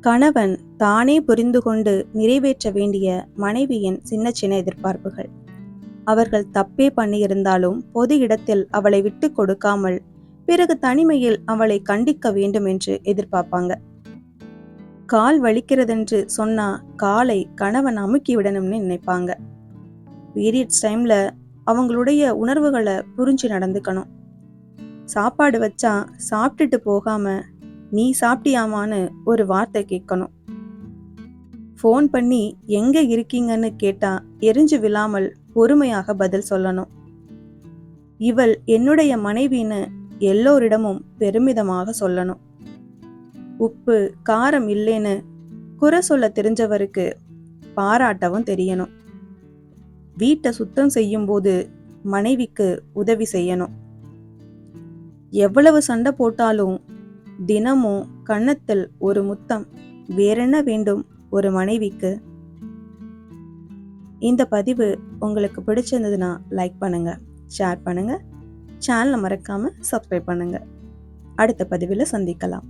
கணவன் தானே புரிந்து கொண்டு நிறைவேற்ற வேண்டிய மனைவியின் சின்ன சின்ன எதிர்பார்ப்புகள். அவர்கள் தப்பே பண்ணியிருந்தாலும் பொது இடத்தில் அவளை விட்டு கொடுக்காமல் பிறகு தனிமையில் அவளை கண்டிக்க வேண்டும் என்று எதிர்பார்ப்பாங்க. கால் வலிக்கிறதென்று சொன்னா காலை கணவன் அமுக்கி விடணும்னு நினைப்பாங்க. பீரியட்ஸ் டைமில் அவங்களுடைய உணர்வுகளை புரிஞ்சு நடந்துக்கணும். சாப்பாடு வச்சா சாப்பிட்டுட்டு போகாம நீ சாப்பிட்டியாமான்னு ஒரு வார்த்தை கேட்கணும். ஃபோன் பண்ணி எங்கே இருக்கீங்கன்னு கேட்டா எரிஞ்சு விழாமல் பொறுமையாக பதில் சொல்லணும். இவள் என்னுடைய மனைவின்னு எல்லோரிடமும் பெருமிதமாக சொல்லணும். உப்பு காரம் இல்லைன்னு குறை சொல்ல தெரிஞ்சவருக்கு பாராட்டவும் தெரியணும். வீட்டை சுத்தம் செய்யும்போது மனைவிக்கு உதவி செய்யணும். எவ்வளவு சண்டை போட்டாலும் தினமும் கன்னத்தில் ஒரு முத்தம் வேறென்ன வேண்டும் ஒரு மனைவிக்கு? இந்த பதிவு உங்களுக்கு பிடிச்சிருந்ததுன்னா லைக் பண்ணுங்க ஷேர் பண்ணுங்க. சேனலை மறக்காம சப்ஸ்கிரைப் பண்ணுங்க. அடுத்த பதிவில் சந்திக்கலாம்.